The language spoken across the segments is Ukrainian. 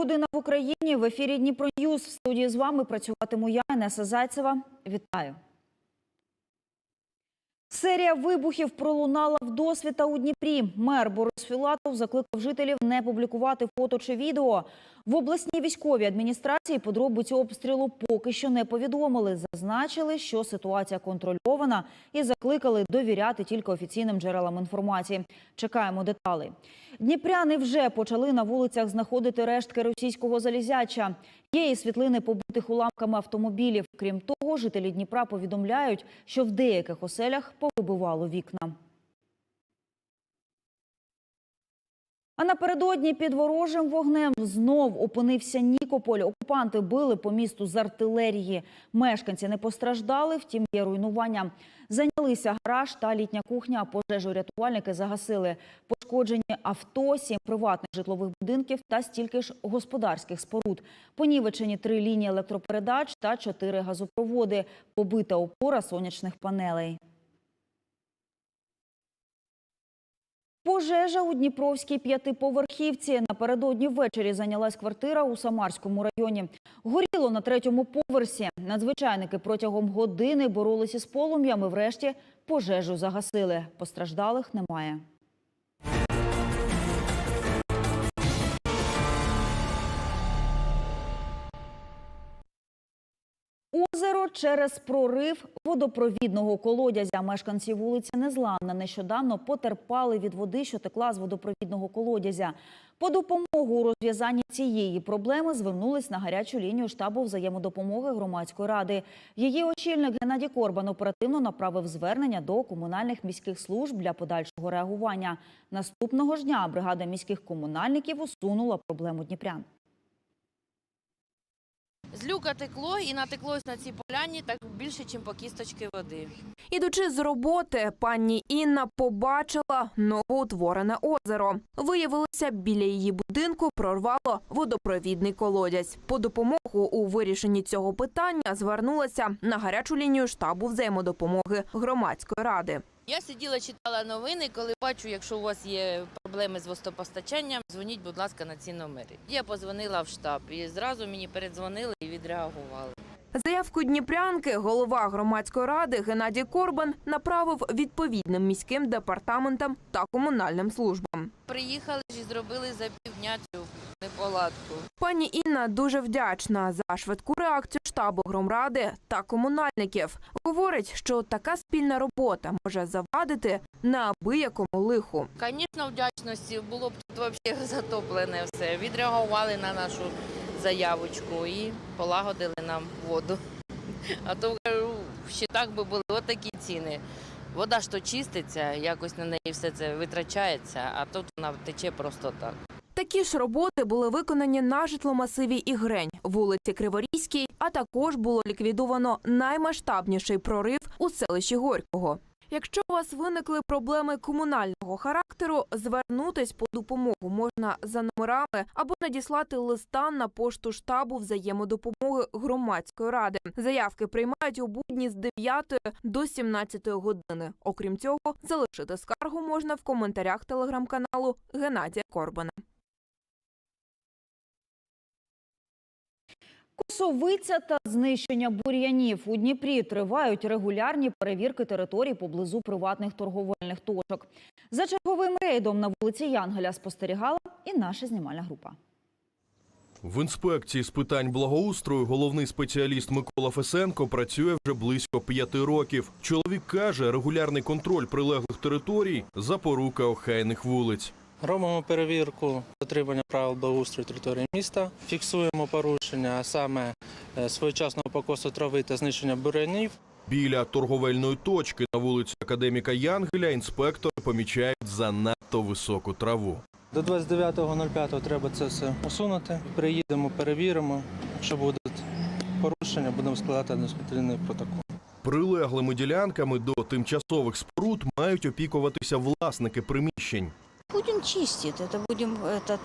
година в Україні в ефірі Дніпро Ньюз. В студії з вами працюватиму я, Інеса Зайцева. Вітаю. Серія вибухів пролунала в досвіта у Дніпрі. Мер Борис Філатов закликав жителів не публікувати фото чи відео. В обласній військовій адміністрації подробиці обстрілу поки що не повідомили. Зазначили, що ситуація контрольована і закликали довіряти тільки офіційним джерелам інформації. Чекаємо деталей. Дніпряни вже почали на вулицях знаходити рештки російського залізяча. Є і світлини побитих уламками автомобілів. Крім того, жителі Дніпра повідомляють, що в деяких оселях повибивало вікна. А напередодні під ворожим вогнем знов опинився Нікополь. Окупанти били по місту з артилерії. Мешканці не постраждали, втім є руйнування. Зайнялися гараж та літня кухня. Пожежу рятувальники загасили. Пошкоджені авто, сім приватних житлових будинків та стільки ж господарських споруд. Понівечені три лінії електропередач та чотири газопроводи. Побита опора сонячних панелей. Пожежа у Дніпровській п'ятиповерхівці. Напередодні ввечері зайнялась квартира у Самарському районі. Горіло на третьому поверсі. Надзвичайники протягом години боролися з полум'ями. Врешті пожежу загасили. Постраждалих немає. Через прорив водопровідного колодязя. Мешканці вулиці Незламна нещодавно потерпали від води, що текла з водопровідного колодязя. По допомогу у розв'язанні цієї проблеми звернулись на гарячу лінію штабу взаємодопомоги громадської ради. Її очільник Геннадій Корбан оперативно направив звернення до комунальних міських служб для подальшого реагування. Наступного ж дня бригада міських комунальників усунула проблему дніпрян. З люка текло і натеклось на цій поляні так більше, ніж по кісточки води. Ідучи з роботи, пані Інна побачила новоутворене озеро. Виявилося, біля її будинку прорвало водопровідний колодязь. По допомогу у вирішенні цього питання звернулася на гарячу лінію штабу взаємодопомоги громадської ради. Я сиділа, читала новини, коли бачу, якщо у вас є проблеми з водопостачанням, дзвоніть, будь ласка, на ці номери. Я позвонила в штаб і зразу мені передзвонили відреагували. Заявку Дніпрянки голова громадської ради Геннадій Корбан направив відповідним міським департаментам та комунальним службам. Приїхали і зробили за півдня цю неполадку. Пані Інна дуже вдячна за швидку реакцію штабу громради та комунальників. Говорить, що така спільна робота може завадити неабиякому лиху. Звісно, вдячності було б тут взагалі затоплене все. Відреагували на нашу заявочку і полагодили нам воду. А то кажу, в щитах би були отакі ціни. Вода ж то чиститься, якось на неї все це витрачається, а тут вона тече просто так. Такі ж роботи були виконані на житломасиві Ігрень, вулиці Криворізькій, а також було ліквідовано наймасштабніший прорив у селищі Горького. Якщо у вас виникли проблеми комунального характеру, звернутись по допомогу можна за номерами або надіслати листа на пошту штабу взаємодопомоги громадської ради. Заявки приймають у будні з 9 до 17 години. Окрім цього, залишити скаргу можна в коментарях телеграм-каналу Геннадія Корбана. Косовиця та знищення бур'янів у Дніпрі тривають регулярні перевірки територій поблизу приватних торговельних точок. За черговим рейдом на вулиці Янгеля спостерігала і наша знімальна група. В інспекції з питань благоустрою головний спеціаліст Микола Фесенко працює вже близько п'яти років. Чоловік каже, регулярний контроль прилеглих територій запорука охайних вулиць. Робимо перевірку дотримання правил благоустрою території міста, фіксуємо порушення, а саме е, своєчасного покосу трави та знищення бурянів. Біля торговельної точки на вулиці Академіка Янгеля інспектори помічають занадто високу траву. До 29.05 треба це все усунути. Приїдемо, перевіримо. Якщо будуть порушення, будемо складати адміністративний протокол. Прилеглими ділянками до тимчасових споруд мають опікуватися власники приміщень. Будем чистить, это будем этот,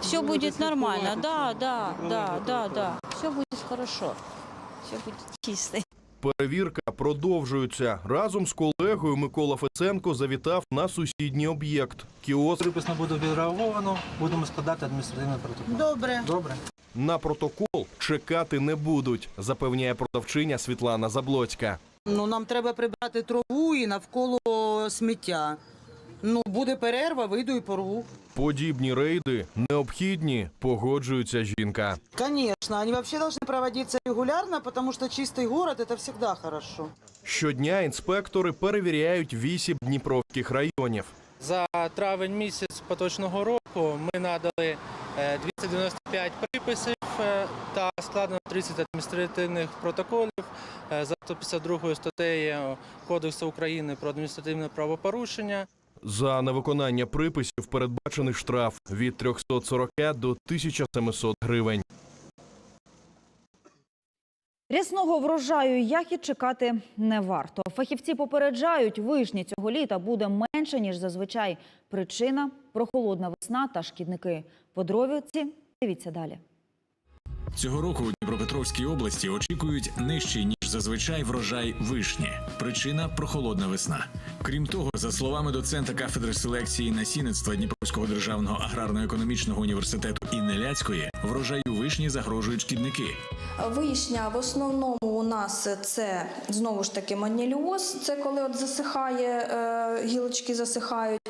все будет нормально, да, да, да, да, да, все будет хорошо, все будет чисто. Перевірка продовжуються. Разом з колегою Микола Фесенко завітав на сусідній об'єкт. Кіоск Припис не буде відреаговано, будемо складати адміністративний протокол. Добре. Добре. на протокол чекати не будуть, запевняє продавчиня Світлана Заблоцька. Ну нам треба прибрати траву і навколо сміття. Ну, буде перерва, вийду і порву. Подібні рейди необхідні, погоджується жінка. Конечно, они вообще должны проводиться регулярно, потому что чистый город это всегда хорошо. Щодня інспектори перевіряють вісім дніпровських районів. За травень місяць поточного року ми надали е, 295 приписів е, та складено 30 адміністративних протоколів е, за 152 статтею Кодексу України про адміністративне правопорушення. За невиконання приписів передбачений штраф від 340 до 1700 гривень. Рясного врожаю ягід чекати не варто. Фахівці попереджають, вишні цього літа буде менше, ніж зазвичай. Причина – прохолодна весна та шкідники. Подробиці дивіться далі. Цього року у Дніпропетровській області очікують нижчий ніж зазвичай врожай вишні. Причина прохолодна весна. Крім того, за словами доцента кафедри селекції насінництва Дніпровського державного аграрно-економічного університету Інни Ляцької, врожаю вишні загрожують шкідники. Вишня в основному у нас це знову ж таки маніліоз, це коли от засихає, е, гілочки засихають.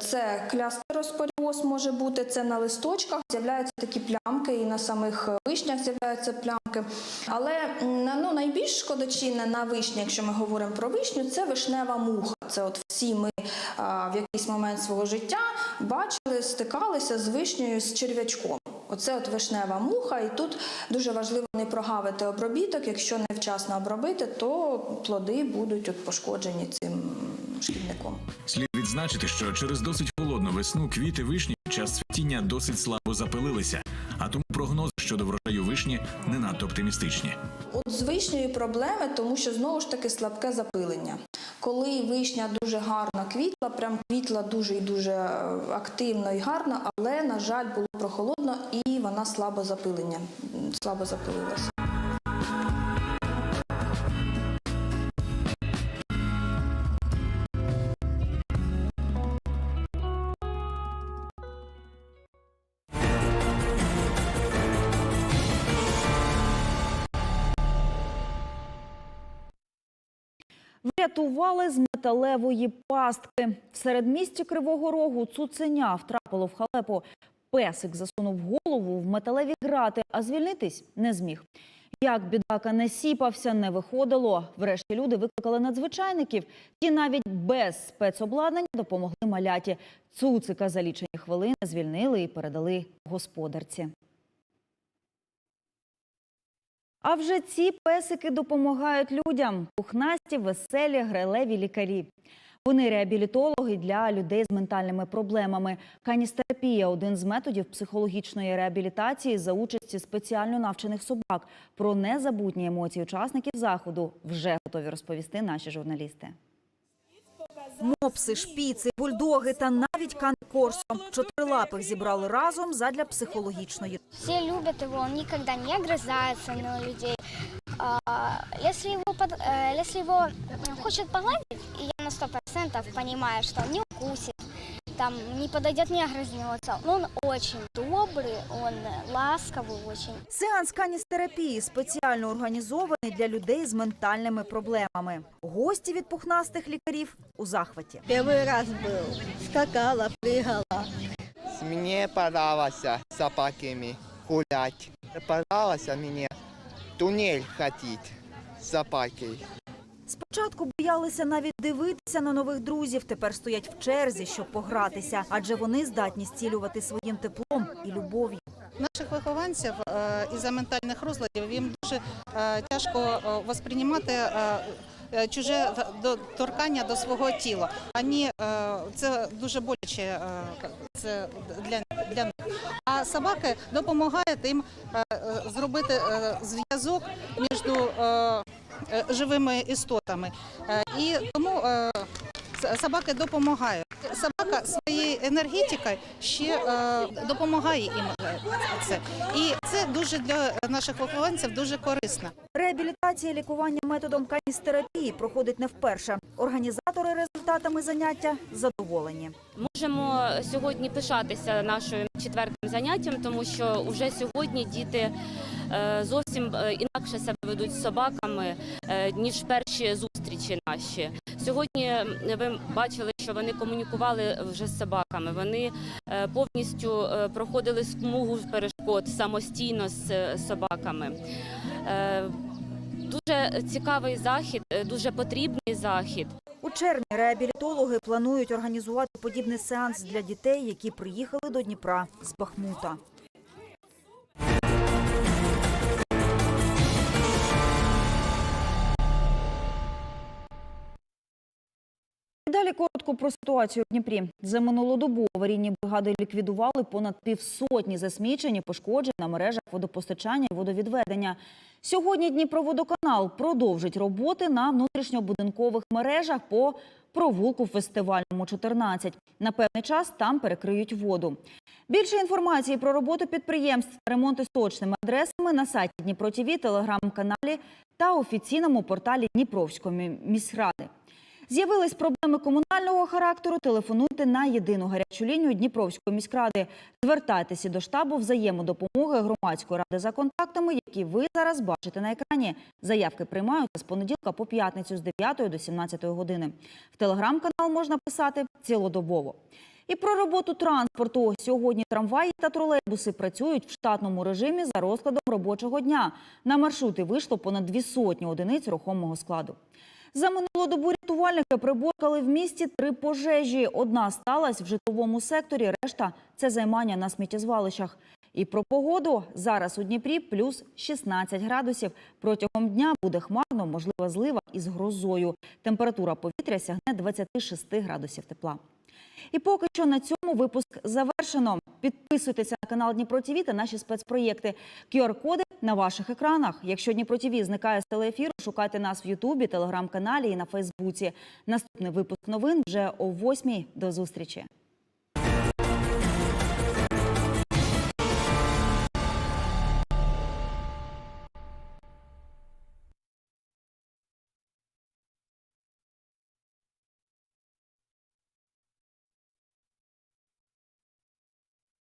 Це клястероспоріоз може бути, це на листочках з'являються такі плямки, і на самих вишнях з'являються плямки. Але ну, найбільш шкодочинне на вишні, якщо ми говоримо про вишню, це вишнева муха. Це от всі ми в якийсь момент свого життя бачили, стикалися з вишнею з черв'ячком. Оце от вишнева муха, і тут дуже важливо не прогавити обробіток. Якщо невчасно обробити, то плоди будуть от пошкоджені цим шкідником. Слід відзначити, що через досить холодну весну квіти вишні під час цвітіння досить слабо запилилися, а тому прогнози щодо врожаю вишні не надто оптимістичні. От з вишнею проблеми, тому що знову ж таки слабке запилення. Коли вишня дуже гарно квітла, прям квітла дуже і дуже е, активно і гарно, але на жаль було прохолодно і вона слабо запилення, слабо запилилася. Врятували з металевої пастки. В середмісті Кривого Рогу цуценя втрапило в халепу. Песик засунув голову в металеві грати, а звільнитись не зміг. Як бідака не сіпався, не виходило. Врешті люди викликали надзвичайників. Ті навіть без спецобладнання допомогли маляті. Цуцика за лічені хвилини звільнили і передали господарці. А вже ці песики допомагають людям. Пухнасті, веселі, грелеві лікарі. Вони реабілітологи для людей з ментальними проблемами. Каністерапія – один з методів психологічної реабілітації за участі спеціально навчених собак. Про незабутні емоції учасників заходу вже готові розповісти наші журналісти. Мопси, шпіци, бульдоги та навіть кан корсом. Чотирилапих зібрали разом задля психологічної Всі люблять його, він ніколи не огрызается на людей. Якщо його, его, под- э, если его хочет погладить, и я на 100% розумію, що він не укусит, там не подойдет, не огрызнется, но он очень добрый, он ласковый очень. Сеанс каністерапії спеціально організований для людей з ментальними проблемами. Гості від пухнастих лікарів у захваті. Первый раз был. Скакала, прыгала. Мне понравилось с собаками гулять. Понравилось мне туннель ходить с собакой. Спочатку боялися навіть дивитися на нових друзів. Тепер стоять в черзі, щоб погратися, адже вони здатні зцілювати своїм теплом і любов'ю. Наших вихованців е, із-за ментальних розладів їм дуже е, тяжко е, восприймати чуже торкання до свого тіла. Ані це дуже боляче це для, для них. А собаки допомагають їм зробити зв'язок між живими істотами. Е, І тому е, собаки допомагають. Собака своєю енергетика ще е, допомагає їм е, це. І це дуже для наших вихованців дуже корисно. Реабілітація лікування методом каністерапії проходить не вперше. Організатори результатами заняття задоволені. Можемо сьогодні пишатися нашим четвертим заняттям, тому що вже сьогодні діти е, зовсім е, інакше себе ведуть з собаками, е, ніж перші зустрічі наші. Сьогодні ви бачили, що вони комунікували вже з собаками. Вони е, повністю е, проходили смугу перешкод самостійно з е, собаками. Е, Дуже цікавий захід, е, дуже потрібний захід. У червні реабілітологи планують організувати подібний сеанс для дітей, які приїхали до Дніпра з Бахмута. Коротко про ситуацію в Дніпрі. За минулу добу аварійні бригади ліквідували понад півсотні засмічень і пошкоджень на мережах водопостачання і водовідведення. Сьогодні Дніпроводоканал продовжить роботи на внутрішньобудинкових мережах по провулку фестивальному 14. На певний час там перекриють воду. Більше інформації про роботу підприємств ремонти з точними адресами на сайті Дніпро ТІВІ, телеграм-каналі та офіційному порталі Дніпровської міськради. З'явились проблеми комунального характеру. Телефонуйте на єдину гарячу лінію Дніпровської міськради. Звертайтеся до штабу взаємодопомоги громадської ради за контактами, які ви зараз бачите на екрані. Заявки приймаються з понеділка по п'ятницю з 9 до 17 години. В телеграм-канал можна писати цілодобово. І про роботу транспорту. Сьогодні трамваї та тролейбуси працюють в штатному режимі за розкладом робочого дня. На маршрути вийшло понад дві сотні одиниць рухомого складу. За минулу добу рятувальники приборкали в місті три пожежі. Одна сталася в житловому секторі, решта – це займання на сміттєзвалищах. І про погоду. Зараз у Дніпрі плюс 16 градусів. Протягом дня буде хмарно, можлива злива із грозою. Температура повітря сягне 26 градусів тепла. І поки що на цьому випуск завершено. Підписуйтеся на канал Дніпро ТІВІ та наші спецпроєкти. QR-коди на ваших екранах. Якщо Дніпро ТІВІ зникає з телеефіру, шукайте нас в Ютубі, телеграм-каналі і на Фейсбуці. Наступний випуск новин вже о 8 До зустрічі.